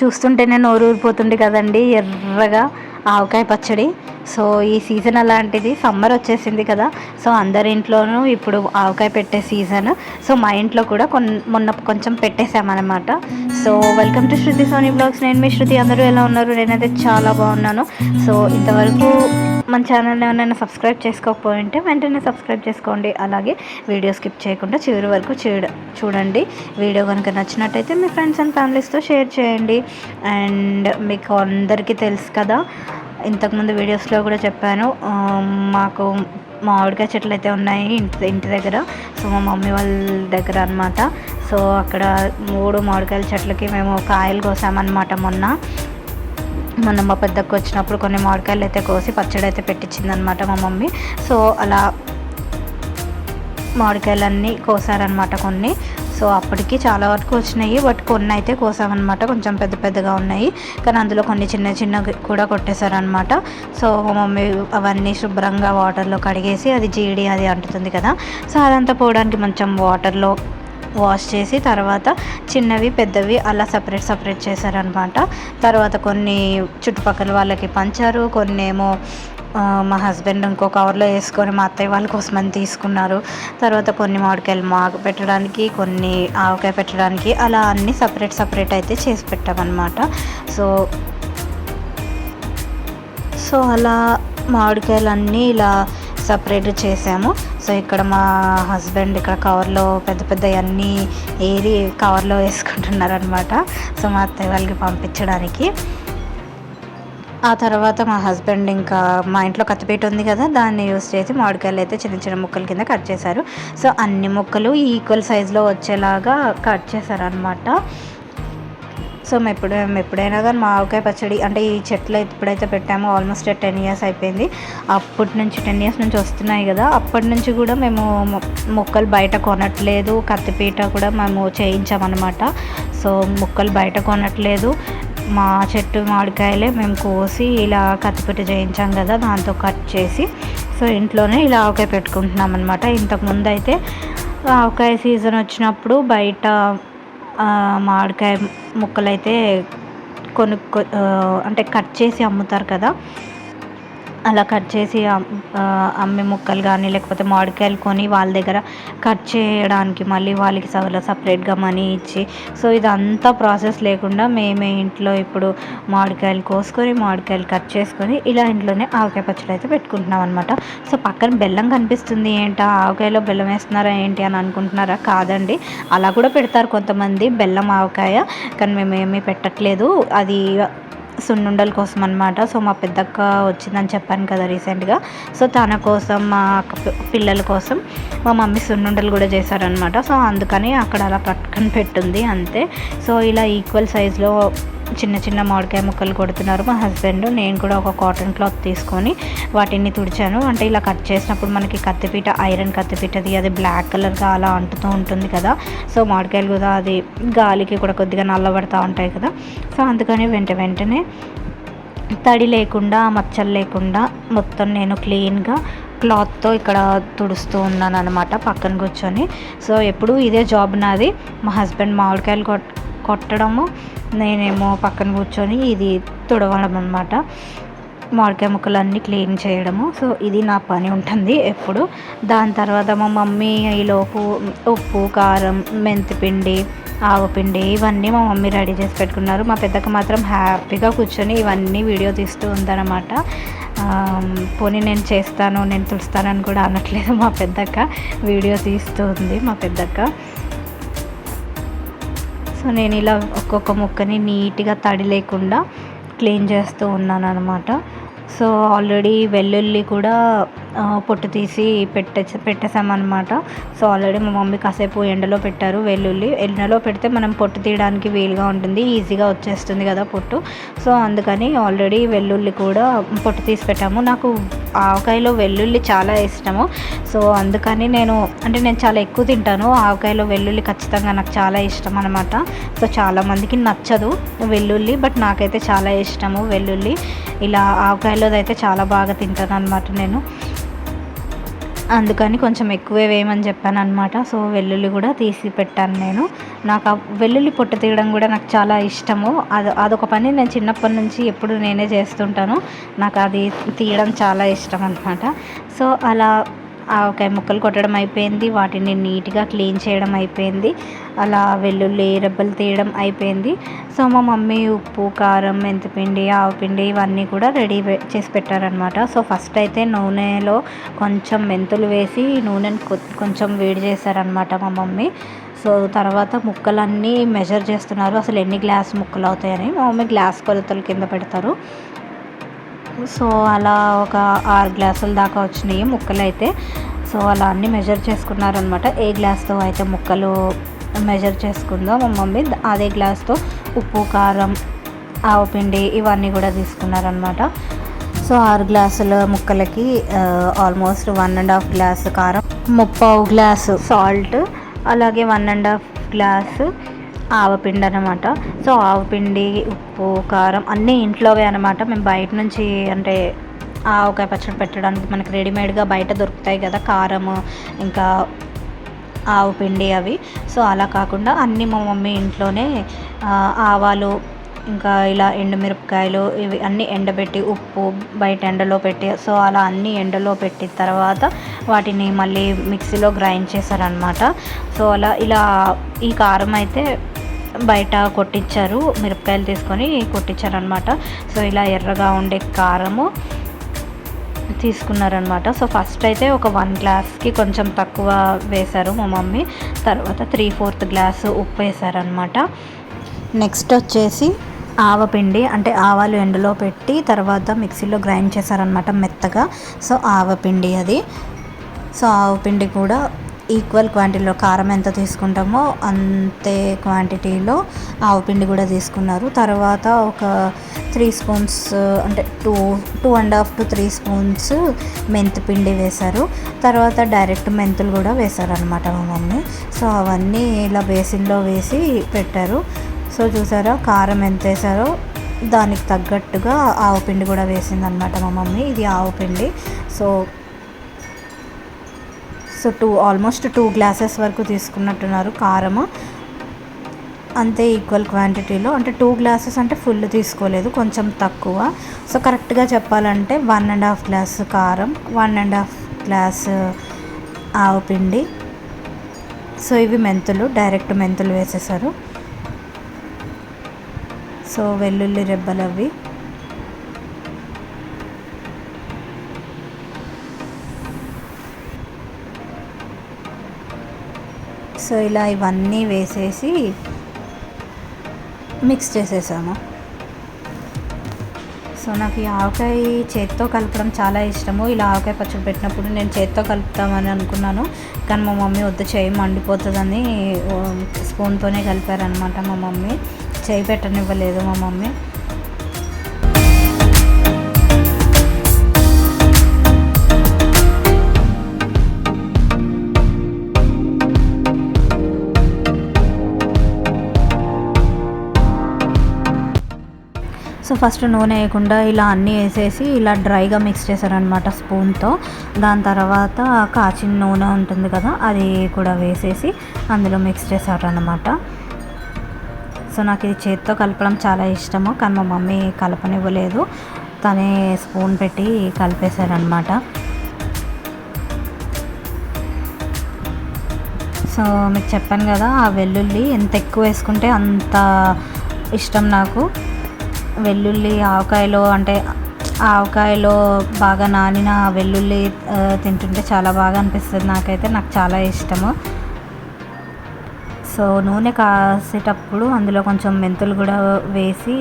చూస్తుంటేనే నోరు ఊరిపోతుంది కదండి ఎర్రగా ఆవకాయ పచ్చడి. సో ఈ సీజన్ అలాంటిది సమ్మర్ వచ్చేసింది కదా. సో అందరి ఇంట్లోనూ ఇప్పుడు ఆవకాయ పెట్టే సీజన్. సో మా ఇంట్లో కూడా కొన్ మొన్న కొంచెం పెట్టేసామన్నమాట so welcome to Shruti Soni blogs. నేను మీ శృతి. అందరూ ఎలా ఉన్నారు? నేనైతే చాలా బాగున్నాను. సో ఇంతవరకు మన ఛానల్ ఏమైనా సబ్స్క్రైబ్ చేసుకోకపోయి ఉంటే వెంటనే సబ్స్క్రైబ్ చేసుకోండి. అలాగే వీడియో స్కిప్ చేయకుండా చివరి వరకు చూడండి. వీడియో కనుక నచ్చినట్టయితే మీ ఫ్రెండ్స్ అండ్ ఫ్యామిలీస్తో షేర్ చేయండి. అండ్ మీకు అందరికీ తెలుసు కదా ఇంతకుముందు వీడియోస్లో కూడా చెప్పాను మాకు మామిడికాయ చెట్లు అయితే ఉన్నాయి ఇంటి ఇంటి దగ్గర. సో మా మమ్మీ వాళ్ళ దగ్గర అనమాట సో అక్కడ మూడు మామిడికాయల చెట్లకి మేము కాయలు కోసామన్నమాట మొన్న. మొన్న మా పెద్దకు వచ్చినప్పుడు కొన్ని మామిడికాయలు అయితే కోసి పచ్చడి అయితే పెట్టించిందనమాట మా మమ్మీ. సో అలా మామిడికాయలన్నీ కోసారనమాట కొన్ని. సో అప్పటికి చాలా వరకు వచ్చినాయి. బట్ కొన్ని అయితే కోసామన్నమాట. కొంచెం పెద్ద పెద్దగా ఉన్నాయి. కానీ అందులో కొన్ని చిన్న చిన్న కూడా కొట్టేశారనమాట సో మమ్మీ అవన్నీ శుభ్రంగా వాటర్లో కడిగేసి అది జీడి అది అంటుతుంది కదా. సో అదంతా పోవడానికి కొంచెం వాటర్లో వాష్ చేసి తర్వాత చిన్నవి పెద్దవి అలా సపరేట్ సపరేట్ చేశారనమాట తర్వాత కొన్ని చుట్టుపక్కల వాళ్ళకి పంచారు. కొన్ని ఏమో మా హస్బెండ్ ఇంకో కవర్లో వేసుకొని మా అత్తయ్య వాళ్ళ కోసమని తీసుకున్నారు. తర్వాత కొన్ని మామిడికాయలు మాకు పెట్టడానికి కొన్ని ఆవకాయ పెట్టడానికి అలా అన్నీ సపరేట్ సపరేట్ అయితే చేసి పెట్టామన్నమాట. సో సో అలా మామిడికాయలన్నీ ఇలా సపరేట్ చేసాము. సో ఇక్కడ మా హస్బెండ్ ఇక్కడ కవర్లో పెద్ద పెద్ద అన్నీ ఏరి కవర్లో వేసుకుంటున్నారు అనమాట సో మా అత్తయ్య వాళ్ళకి పంపించడానికి. ఆ తర్వాత మా హస్బెండ్ ఇంకా మా ఇంట్లో కత్తిపీట ఉంది కదా దాన్ని యూస్ చేసి మామిడికాయలు అయితే చిన్న చిన్న ముక్కల కింద కట్ చేశారు. సో అన్ని ముక్కలు ఈక్వల్ సైజులో వచ్చేలాగా కట్ చేశారనమాట సో మేము ఎప్పుడు మేము ఎప్పుడైనా కానీ మామిడికాయ పచ్చడి అంటే ఈ చెట్లు ఎప్పుడైతే పెట్టామో ఆల్మోస్ట్ టెన్ ఇయర్స్ అయిపోయింది. అప్పటి నుంచి టెన్ ఇయర్స్ నుంచి వస్తున్నాయి కదా అప్పటి నుంచి కూడా మేము మొక్కలు బయట కొనట్లేదు. కత్తిపీట కూడా మేము చేయించామన్నమాట. సో మొక్కలు బయట కొనట్లేదు. మా చెట్టు మామిడికాయలే మేము కోసి ఇలా కత్తిపీట చేయించాం కదా దాంతో కట్ చేసి సో ఇంట్లోనే ఇలా ఆవకాయ పెట్టుకుంటున్నాం అనమాట ఇంతకుముందు అయితే ఆవకాయ సీజన్ వచ్చినప్పుడు బయట మామిడికాయ ముక్కలైతే కొనుక్కో అంటే కట్ చేసి అమ్ముతారు కదా అలా కట్ చేసి అమ్మే ముక్కలు కానీ లేకపోతే మామిడికాయలు కొని వాళ్ళ దగ్గర కట్ చేయడానికి మళ్ళీ వాళ్ళకి స- సపరేట్గా మనీ ఇచ్చి సో ఇదంతా ప్రాసెస్ లేకుండా మేమే ఇంట్లో ఇప్పుడు మామిడికాయలు కోసుకొని మామిడికాయలు కట్ చేసుకొని ఇలా ఇంట్లోనే ఆవకాయ పచ్చడి అయితే పెట్టుకుంటున్నాం అనమాట సో పక్కన బెల్లం కనిపిస్తుంది ఏంటా? ఆవకాయలో బెల్లం వేస్తున్నారా ఏంటి? అని అనుకుంటున్నారా? కాదండి. అలా కూడా పెడతారు కొంతమంది బెల్లం ఆవకాయ కానీ మేము పెట్టట్లేదు. అది సున్నుండల కోసం అనమాట సో మా పెద్దక్క వచ్చిందని చెప్పాను కదా రీసెంట్గా. సో తన కోసం మా అక్క పిల్లల కోసం మా మమ్మీ సున్నుండలు కూడా చేశారనమాట సో అందుకని అక్కడ అలా పట్టుకొని పెట్టుంది అంతే. సో ఇలా ఈక్వల్ సైజులో చిన్న చిన్న మామిడికాయ ముక్కలు కొడుతున్నారు. మా హస్బెండ్ నేను కూడా ఒక కాటన్ క్లాత్ తీసుకొని వాటిని తుడిచాను. అంటే ఇలా కట్ చేసినప్పుడు మనకి కత్తిపీట ఐరన్ కత్తిపీటది అది బ్లాక్ కలర్గా అలా అంటుతూ ఉంటుంది కదా. సో మామిడికాయలు కూడా అది గాలికి కూడా కొద్దిగా నల్లబడతా ఉంటాయి కదా. సో అందుకని వెంట వెంటనే తడి లేకుండా మచ్చలు లేకుండా మొత్తం నేను క్లీన్గా క్లాత్తో ఇక్కడ తుడుస్తూ ఉన్నాను అనమాట పక్కన కూర్చొని. సో ఎప్పుడు ఇదే జాబ్ నాది. మా హస్బెండ్ మామిడికాయలు కొట్ కొట్టడము నేనేమో పక్కన కూర్చొని ఇది తుడవడం అనమాట మామిడికాయ ముక్కలన్నీ క్లీన్ చేయడము. సో ఇది నా పని ఉంటుంది ఎప్పుడు. దాని తర్వాత మా మమ్మీ ఈలోపు ఉప్పు కారం మెంతిపిండి ఆవపిండి ఇవన్నీ మా మమ్మీ రెడీ చేసి పెట్టుకున్నారు. మా పెద్దక్క మాత్రం హ్యాపీగా కూర్చొని ఇవన్నీ వీడియో తీస్తూ ఉందన్నమాట. పోనీ నేను చేస్తాను నేను తుడుస్తానని కూడా అనట్లేదు మా పెద్దక్క. వీడియో తీస్తూ ఉంది మా పెద్దక్క. సో నేను ఇలా ఒక్కొక్క ముక్కని నీట్గా తడి లేకుండా క్లీన్ చేస్తూ ఉన్నాను అనమాట సో ఆల్రెడీ వెల్లుల్లి కూడా పొట్టు తీసి పెట్టే పెట్టేసామన్నమాట సో ఆల్రెడీ మా మమ్మీ కాసేపు ఎండలో పెట్టారు వెల్లుల్లి. ఎండలో పెడితే మనం పొట్టు తీయడానికి వీలుగా ఉంటుంది. ఈజీగా వచ్చేస్తుంది కదా పొట్టు. సో అందుకని ఆల్రెడీ వెల్లుల్లి కూడా పొట్టు తీసి పెట్టాము. నాకు ఆవకాయలో వెల్లుల్లి చాలా ఇష్టము. సో అందుకని నేను అంటే నేను చాలా ఎక్కువ తింటాను. ఆవకాయలో వెల్లుల్లి ఖచ్చితంగా నాకు చాలా ఇష్టం అనమాట సో చాలామందికి నచ్చదు వెల్లుల్లి బట్ నాకైతే చాలా ఇష్టము వెల్లుల్లి. ఇలా ఆవకాయలో అయితే చాలా బాగా తింటాను అనమాట నేను. అందుకని కొంచెం ఎక్కువే వేయమని చెప్పాను అనమాట సో వెల్లుల్లి కూడా తీసి పెట్టాను నేను. నాకు ఆ వెల్లుల్లి పొట్టు తీయడం కూడా నాకు చాలా ఇష్టము. అది అదొక పని నేను చిన్నప్పటి నుంచి ఎప్పుడు నేనే చేస్తుంటాను. నాకు అది తీయడం చాలా ఇష్టం అనమాట సో అలా ఆవకాయ ముక్కలు కొట్టడం అయిపోయింది. వాటిని నీట్గా క్లీన్ చేయడం అయిపోయింది. అలా వెల్లుల్లి రెబ్బలు తీయడం అయిపోయింది. సో మా మమ్మీ ఉప్పు కారం మెంతిపిండి ఆవపిండి ఇవన్నీ కూడా రెడీ చేసి పెట్టారనమాట సో ఫస్ట్ అయితే నూనెలో కొంచెం మెంతులు వేసి నూనెను కొంచెం వేడి చేశారనమాట మా మమ్మీ. సో తర్వాత ముక్కలన్నీ మెజర్ చేస్తున్నారు. అసలు ఎన్ని గ్లాస్ ముక్కలు అవుతాయని మా మమ్మీ గ్లాస్ కొలతలు కింద పెడతారు. సో అలా ఒక ఆరు గ్లాసుల దాకా వచ్చినాయి ముక్కలు అయితే సో అలా అన్నీ మెజర్ చేసుకున్నారనమాట ఏ గ్లాస్తో అయితే ముక్కలు మెజర్ చేసుకుందో మా మమ్మీ అదే గ్లాస్తో ఉప్పు కారం ఆవపిండి ఇవన్నీ కూడా తీసుకున్నారనమాట సో ఆరు గ్లాసుల ముక్కలకి almost one and half glass కారం ముప్పావు గ్లాసు సాల్ట్ అలాగే వన్ అండ్ హాఫ్ గ్లాసు ఆవపిండి అనమాట సో ఆవపిండి ఉప్పు కారం అన్నీ ఇంట్లోవే అనమాట మేము బయట నుంచి అంటే ఆవకాయ పచ్చడి పెట్టడానికి మనకి రెడీమేడ్గా బయట దొరుకుతాయి కదా కారం ఇంకా ఆవు పిండి అవి. సో అలా కాకుండా అన్నీ మా మమ్మీ ఇంట్లోనే ఆవాలు ఇంకా ఇలా ఎండుమిరపకాయలు ఇవి అన్నీ ఎండబెట్టి ఉప్పు బయట ఎండలో పెట్టి సో అలా అన్నీ ఎండలో పెట్టిన తర్వాత వాటిని మళ్ళీ మిక్సీలో గ్రైండ్ చేశారనమాట సో అలా ఇలా ఈ కారం అయితే బయట కొట్టించారు మిరపకాయలు తీసుకొని కొట్టించారు అనమాట సో ఇలా ఎర్రగా ఉండే కారము తీసుకున్నారనమాట సో ఫస్ట్ అయితే ఒక వన్ గ్లాస్కి కొంచెం తక్కువ వేశారు మా మమ్మీ. తర్వాత త్రీ ఫోర్త్ గ్లాస్ ఉప్పు వేశారనమాట నెక్స్ట్ వచ్చేసి ఆవపిండి అంటే ఆవాలు ఎండలో పెట్టి తర్వాత మిక్సీలో గ్రైండ్ చేశారనమాట మెత్తగా. సో ఆవపిండి అది. సో ఆవపిండి కూడా ఈక్వల్ క్వాంటిటీలో కారం ఎంత తీసుకుంటామో అంతే క్వాంటిటీలో ఆవపిండి కూడా తీసుకున్నారు. తర్వాత ఒక త్రీ స్పూన్స్ అంటే two two and half to three spoons మెంతిపిండి వేశారు. తర్వాత డైరెక్ట్ మెంతులు కూడా వేశారనమాట మా మమ్మీ. సో అవన్నీ ఇలా బేసిన్లో వేసి పెట్టారు. సో చూసారా? కారం ఎంత వేసారో దానికి తగ్గట్టుగా ఆవు పిండి కూడా వేసిందనమాట మా మమ్మీ. ఇది ఆవు పిండి. So so two almost two glasses వరకు తీసుకున్నట్టున్నారు కారము. అంతే ఈక్వల్ క్వాంటిటీలో అంటే టూ గ్లాసెస్ అంటే ఫుల్ తీసుకోలేదు కొంచెం తక్కువ. సో కరెక్ట్గా చెప్పాలంటే వన్ అండ్ హాఫ్ గ్లాస్ కారం వన్ అండ్ హాఫ్ గ్లాస్ ఆవు పిండి. సో ఇవి మెంతులు డైరెక్ట్ మెంతులు వేసేసారు. సో వెల్లుల్లి రెబ్బలు అవి. సో ఇలా ఇవన్నీ వేసేసి మిక్స్ చేసేసాము. సో నాకు ఈ ఆవకాయ చేత్తో కలపడం చాలా ఇష్టము. ఇలా ఆవకాయ పచ్చడి పెట్టినప్పుడు నేను చేత్తో కలుపుతామని అనుకున్నాను. కానీ మా మమ్మీ వద్దు చేయి మండిపోతుందని స్పూన్తోనే కలిపారనమాట మా మమ్మీ. చేయి పెట్టనివ్వలేదు మా మమ్మీ. సో ఫస్ట్ నూనె వేయకుండా ఇలా అన్నీ వేసేసి ఇలా డ్రైగా మిక్స్ చేశారనమాట స్పూన్తో. దాని తర్వాత కాచిన నూనె ఉంటుంది కదా అది కూడా వేసేసి అందులో మిక్స్ చేశారనమాట సో నాకు ఇది చేతితో కలపడం చాలా ఇష్టము కానీ మా మమ్మీ కలపనివ్వలేదు. తనే స్పూన్ పెట్టి కలిపేశారనమాట సో మీకు చెప్పాను కదా ఆ వెల్లుల్లి ఎంత ఎక్కువ వేసుకుంటే అంత ఇష్టం నాకు. వెల్లుల్లి ఆవకాయలో అంటే ఆవకాయలో బాగా నానిన వెల్లుల్లి తింటుంటే చాలా బాగా అనిపిస్తుంది నాకైతే నాకు చాలా ఇష్టము. సో నూనె కాసేటప్పుడు అందులో కొంచెం మెంతులు కూడా వేసి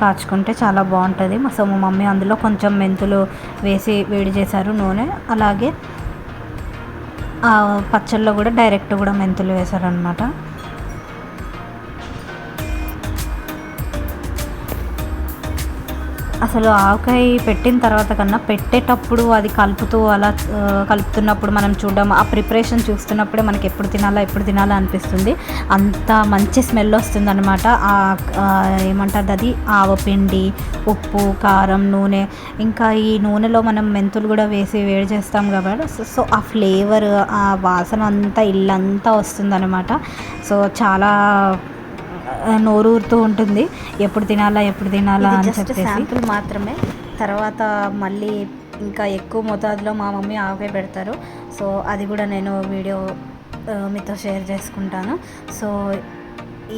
కాచుకుంటే చాలా బాగుంటుంది. సో మా మమ్మీ అందులో కొంచెం మెంతులు వేసి వేడి చేశారు నూనె. అలాగే పచ్చళ్ళలో కూడా డైరెక్ట్ కూడా మెంతులు వేశారనమాట అసలు ఆవకాయ పెట్టిన తర్వాత కన్నా పెట్టేటప్పుడు అది కలుపుతూ అలా కలుపుతున్నప్పుడు మనం చూడడం ఆ ప్రిపరేషన్ చూస్తున్నప్పుడే మనకి ఎప్పుడు తినాలా ఎప్పుడు తినాలా అనిపిస్తుంది. అంత మంచి స్మెల్ వస్తుంది అనమాట ఏమంటారు అది? ఆవపిండి ఉప్పు కారం నూనె. ఇంకా ఈ నూనెలో మనం మెంతులు కూడా వేసి వేడి చేస్తాం కాబట్టి సో- ఆ ఫ్లేవర్ ఆ వాసన అంతా ఇల్లంతా వస్తుంది సో చాలా నోరూరుతూ ఉంటుంది. ఎప్పుడు తినాలా ఎప్పుడు తినాలా అని చెప్పేసి. శాంపుల్ మాత్రమే. తర్వాత మళ్ళీ ఇంకా ఎక్కువ మోతాదులో మా మమ్మీ ఆవకాయ పెడతారు. సో అది కూడా నేను వీడియో మీతో షేర్ చేసుకుంటాను. సో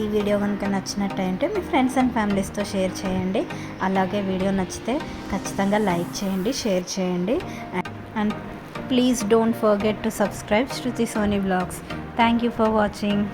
ఈ వీడియో కనుక నచ్చినట్టయితే మీ ఫ్రెండ్స్ అండ్ ఫ్యామిలీస్తో షేర్ చేయండి. అలాగే వీడియో నచ్చితే ఖచ్చితంగా లైక్ చేయండి షేర్ చేయండి. And please don't forget to subscribe Shruti Soni blogs. Thank you for watching.